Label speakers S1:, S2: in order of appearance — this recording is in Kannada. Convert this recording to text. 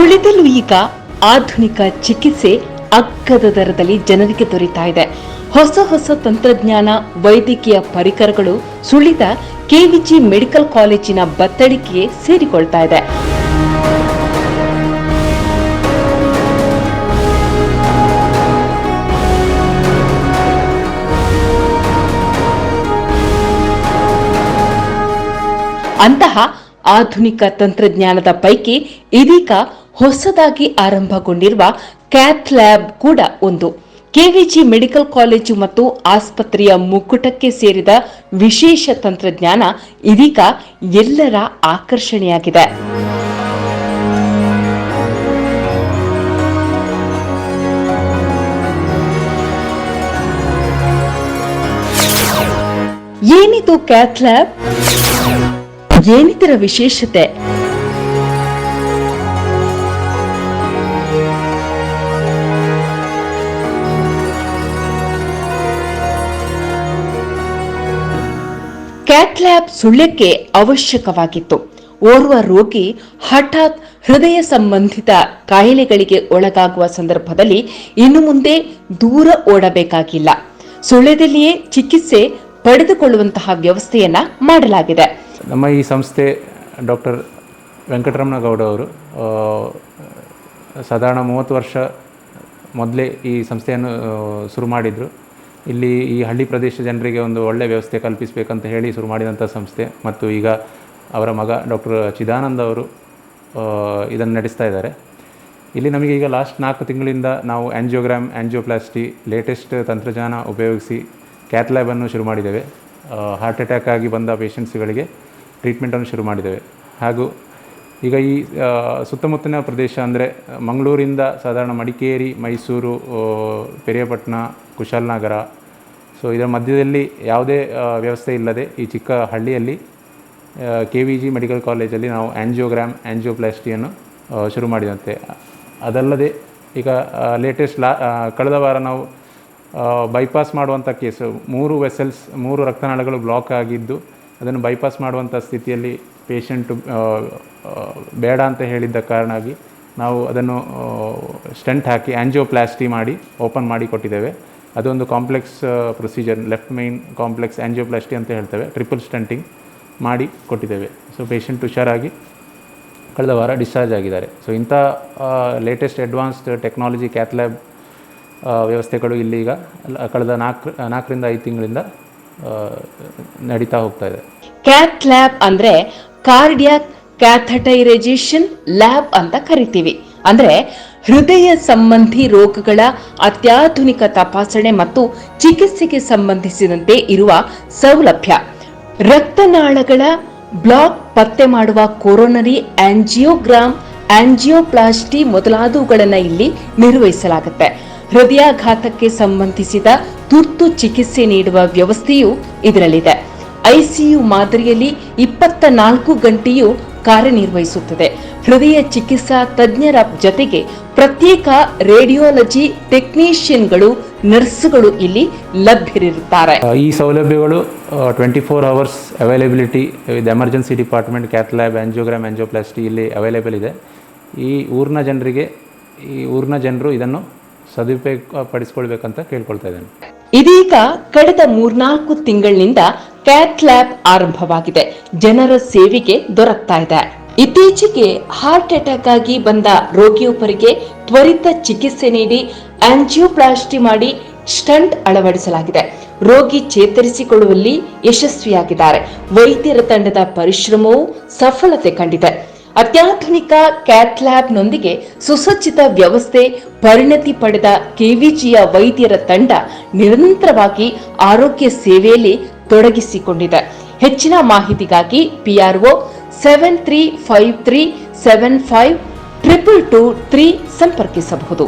S1: ಸುಳಿದಲ್ಲೂ ಈಗ ಆಧುನಿಕ ಚಿಕಿತ್ಸೆ ಅಗ್ಗದ ದರದಲ್ಲಿ ಜನರಿಗೆ ದೊರೀತಾ ಇದೆ. ಹೊಸ ಹೊಸ ತಂತ್ರಜ್ಞಾನ, ವೈದ್ಯಕೀಯ ಪರಿಕರಗಳು ಸುಳಿದ ಕೆವಿಜಿ ಮೆಡಿಕಲ್ ಕಾಲೇಜಿನ ಬತ್ತಳಿಕೆಗೆ ಸೇರಿಕೊಳ್ತಾ ಇದೆ. ಅಂತಹ ಆಧುನಿಕ ತಂತ್ರಜ್ಞಾನದ ಪೈಕಿ ಇದೀಗ ಹೊಸದಾಗಿ ಆರಂಭಗೊಂಡಿರುವ ಕ್ಯಾಥ್ ಲ್ಯಾಬ್ ಕೂಡ ಒಂದು. ಕೆವಿಜಿ ಮೆಡಿಕಲ್ ಕಾಲೇಜು ಮತ್ತು ಆಸ್ಪತ್ರೆಯ ಮುಕ್ಕುಟಕ್ಕೆ ಸೇರಿದ ವಿಶೇಷ ತಂತ್ರಜ್ಞಾನ ಇದೀಗ ಎಲ್ಲರ ಆಕರ್ಷಣೆಯಾಗಿದೆ. ಏನಿದು ಕ್ಯಾಥ್ ಲ್ಯಾಬ್? ಏನಿದರ ವಿಶೇಷತೆ? ಕ್ಯಾಟ್ ಲ್ಯಾಬ್ ಸುಳ್ಯಕ್ಕೆ ಅವಶ್ಯಕವಾಗಿತ್ತು. ಓರ್ವ ರೋಗಿ ಹಠಾತ್ ಹೃದಯ ಸಂಬಂಧಿತ ಕಾಯಿಲೆಗಳಿಗೆ ಒಳಗಾಗುವ ಸಂದರ್ಭದಲ್ಲಿ ಇನ್ನು ಮುಂದೆ ದೂರ ಓಡಬೇಕಾಗಿಲ್ಲ. ಸುಳ್ಯದಲ್ಲಿಯೇ ಚಿಕಿತ್ಸೆ ಪಡೆದುಕೊಳ್ಳುವಂತಹ ವ್ಯವಸ್ಥೆಯನ್ನ ಮಾಡಲಾಗಿದೆ.
S2: ನಮ್ಮ ಈ ಸಂಸ್ಥೆ ಡಾಕ್ಟರ್ ವೆಂಕಟರಮಣ ಗೌಡ ಅವರು ಸಾಧಾರಣ ಮೂವತ್ತು ವರ್ಷ ಮೊದಲೇ ಈ ಸಂಸ್ಥೆಯನ್ನು ಶುರು ಮಾಡಿದರು. ಇಲ್ಲಿ ಈ ಹಳ್ಳಿ ಪ್ರದೇಶ ಜನರಿಗೆ ಒಂದು ಒಳ್ಳೆಯ ವ್ಯವಸ್ಥೆ ಕಲ್ಪಿಸಬೇಕಂತ ಹೇಳಿ ಶುರು ಮಾಡಿದಂಥ ಸಂಸ್ಥೆ. ಮತ್ತು ಈಗ ಅವರ ಮಗ ಡಾಕ್ಟರ್ ಚಿದಾನಂದ್ ಅವರು ಇದನ್ನು ನಡೆಸ್ತಾ ಇದ್ದಾರೆ. ಇಲ್ಲಿ ನಮಗೆ ಈಗ ಲಾಸ್ಟ್ ನಾಲ್ಕು ತಿಂಗಳಿಂದ ನಾವು ಆ್ಯಂಜಿಯೋಗ್ರಾಮ್ ಆ್ಯಂಜಿಯೋಪ್ಲಾಸ್ಟಿ ಲೇಟೆಸ್ಟ್ ತಂತ್ರಜ್ಞಾನ ಉಪಯೋಗಿಸಿ ಕ್ಯಾತ್ ಲ್ಯಾಬನ್ನು ಶುರು ಮಾಡಿದ್ದೇವೆ. ಹಾರ್ಟ್ ಅಟ್ಯಾಕ್ ಆಗಿ ಬಂದ ಪೇಷಂಟ್ಸ್ಗಳಿಗೆ ಟ್ರೀಟ್ಮೆಂಟನ್ನು ಶುರು ಮಾಡಿದ್ದೇವೆ. ಹಾಗೂ ಈಗ ಈ ಸುತ್ತಮುತ್ತಲಿನ ಪ್ರದೇಶ ಅಂದರೆ, ಮಂಗಳೂರಿಂದ ಸಾಧಾರಣ ಮಡಿಕೇರಿ, ಮೈಸೂರು ಪೆರಿಯಪಟ್ಟಣ ಕುಶಾಲನಗರ ಸೊ ಇದರ ಮಧ್ಯದಲ್ಲಿ ಯಾವುದೇ ವ್ಯವಸ್ಥೆ ಇಲ್ಲದೆ ಈ ಚಿಕ್ಕ ಹಳ್ಳಿಯಲ್ಲಿ ಕೆ ವಿ ಜಿ ಮೆಡಿಕಲ್ ಕಾಲೇಜಲ್ಲಿ ನಾವು ಆ್ಯಂಜಿಯೋಗ್ರಾಮ್ ಆ್ಯಂಜಿಯೋಪ್ಲಾಸ್ಟಿಯನ್ನು ಶುರು ಮಾಡಿದಂತೆ. ಅದಲ್ಲದೆ ಈಗ ಲೇಟೆಸ್ಟ್ ಲಾ ಕಳೆದ ವಾರ ನಾವು ಬೈಪಾಸ್ ಮಾಡುವಂಥ ಕೇಸು, ಮೂರು ವೆಸಲ್ಸ್ ಮೂರು ರಕ್ತನಾಳಗಳು ಬ್ಲಾಕ್ ಆಗಿದ್ದು ಅದನ್ನು ಬೈಪಾಸ್ ಮಾಡುವಂಥ ಸ್ಥಿತಿಯಲ್ಲಿ ಪೇಷಂಟು ಬೇಡ ಅಂತ ಹೇಳಿದ್ದ ಕಾರಣಾಗಿ ನಾವು ಅದನ್ನು ಸ್ಟೆಂಟ್ ಹಾಕಿ ಆ್ಯಂಜಿಯೋಪ್ಲಾಸ್ಟಿ ಮಾಡಿ ಓಪನ್ ಮಾಡಿ ಕೊಟ್ಟಿದ್ದೇವೆ. ಅದೊಂದು complex procedure left main complex angioplasty ಅಂತ ಹೇಳ್ತೇವೆ. ಟ್ರಿಪಲ್ ಸ್ಟೆಂಟಿಂಗ್ ಮಾಡಿ ಕೊಟ್ಟಿದ್ದೇವೆ. ಸೊ ಪೇಷಂಟ್ ಹುಷಾರಾಗಿ ಕಳೆದ ವಾರ ಡಿಸ್ಚಾರ್ಜ್ ಆಗಿದ್ದಾರೆ. ಸೊ ಇಂಥ ಲೇಟೆಸ್ಟ್ ಅಡ್ವಾನ್ಸ್ಡ್ ಟೆಕ್ನಾಲಜಿ ಕ್ಯಾತ್ಲ್ಯಾಬ್ ವ್ಯವಸ್ಥೆಗಳು ಇಲ್ಲೀಗ ಕಳೆದ ನಾಲ್ಕು, ನಾಲ್ಕರಿಂದ ಐದು ತಿಂಗಳಿಂದ ನಡೀತಾ ಹೋಗ್ತಾ ಇದೆ.
S1: ಕ್ಯಾತ್ ಲ್ಯಾಬ್ ಅಂದ್ರೆ ಕಾರ್ಡಿಯಾಕ್ ಕ್ಯಾಥಟೈರೈಜೇಷನ್ ಲ್ಯಾಬ್ ಅಂತ ಕರಿತೀವಿ. ಅಂದ್ರೆ ಹೃದಯ ಸಂಬಂಧಿ ರೋಗಗಳ ಅತ್ಯಾಧುನಿಕ ತಪಾಸಣೆ ಮತ್ತು ಚಿಕಿತ್ಸೆಗೆ ಸಂಬಂಧಿಸಿದಂತೆ ಇರುವ ಸೌಲಭ್ಯ. ರಕ್ತನಾಳಗಳ ಬ್ಲಾಕ್ ಪತ್ತೆ ಮಾಡುವ ಕೊರೋನರಿ ಆಂಜಿಯೋಗ್ರಾಮ್ ಆಂಜಿಯೋಪ್ಲಾಸ್ಟಿ ಮೊದಲಾದವುಗಳನ್ನು ಇಲ್ಲಿ ನಿರ್ವಹಿಸಲಾಗುತ್ತೆ. ಹೃದಯಾಘಾತಕ್ಕೆ ಸಂಬಂಧಿಸಿದ ತುರ್ತು ಚಿಕಿತ್ಸೆ ನೀಡುವ ವ್ಯವಸ್ಥೆಯೂ ಇದರಲ್ಲಿದೆ. ಐಸಿಯು ಮಾದರಿಯಲ್ಲಿ ಇಪ್ಪತ್ತ ನಾಲ್ಕು ಗಂಟೆಯೂ ಕಾರ್ಯನಿರ್ವಹಿಸುತ್ತದೆ. ಹೃದಯ ಚಿಕಿತ್ಸಾ ತಜ್ಞರ ಜೊತೆಗೆ ಪ್ರತ್ಯೇಕ ರೇಡಿಯೋಲಜಿ ಟೆಕ್ನಿಷಿಯನ್ಗಳು, ನರ್ಸ್ಗಳು ಇಲ್ಲಿ ಲಭ್ಯರಿರುತ್ತಾರೆ.
S2: ಈ ಸೌಲಭ್ಯಗಳು twenty four hours availability with emergency department cath lab angiogram angioplasty ಇಲ್ಲಿ ಅವೈಲೇಬಲ್ ಇದೆ. ಈ ಊರಿನ ಜನರಿಗೆ, ಈ ಊರಿನ ಜನರು ಇದನ್ನು ಸದುಪಯೋಗ ಪಡಿಸ್ಕೊಳ್ಬೇಕಂತ ಕೇಳ್ಕೊಳ್ತಾ ಇದ್ದೇನೆ.
S1: ಇದೀಗ ಕಳೆದ ಮೂರ್ನಾಲ್ಕು ತಿಂಗಳಿನಿಂದ ಕ್ಯಾತ್ ಲ್ಯಾಬ್ ಆರಂಭವಾಗಿದೆ. ಜನರ ಸೇವೆಗೆ ದೊರಕ್ತಾ ಇದೆ. ಇತ್ತೀಚೆಗೆ ಹಾರ್ಟ್ ಅಟ್ಯಾಕ್ ಆಗಿ ಬಂದ ರೋಗಿಯೊಬ್ಬರಿಗೆ ತ್ವರಿತ ಚಿಕಿತ್ಸೆ ನೀಡಿ ಆಂಜಿಯೋಪ್ಲಾಸ್ಟಿ ಮಾಡಿ ಸ್ಟಂಟ್ ಅಳವಡಿಸಲಾಗಿದೆ. ರೋಗಿ ಚೇತರಿಸಿಕೊಳ್ಳುವಲ್ಲಿ ಯಶಸ್ವಿಯಾಗಿದ್ದಾರೆ. ವೈದ್ಯರ ತಂಡದ ಪರಿಶ್ರಮವು ಸಫಲತೆ ಕಂಡಿದೆ. ಅತ್ಯಾಧುನಿಕ ಕ್ಯಾಟ್ ಲ್ಯಾಬ್ನೊಂದಿಗೆ ಸುಸಜ್ಜಿತ ವ್ಯವಸ್ಥೆ ಪರಿಣತಿ ಪಡೆದ ಕೆವಿಜಿಯ ವೈದ್ಯರ ತಂಡ ನಿರಂತರವಾಗಿ ಆರೋಗ್ಯ ಸೇವೆಯಲ್ಲಿ ತೊಡಗಿಸಿಕೊಂಡಿದೆ. ಹೆಚ್ಚಿನ ಮಾಹಿತಿಗಾಗಿ PRO seven three five three seven five triple two three ಸಂಪರ್ಕಿಸಬಹುದು.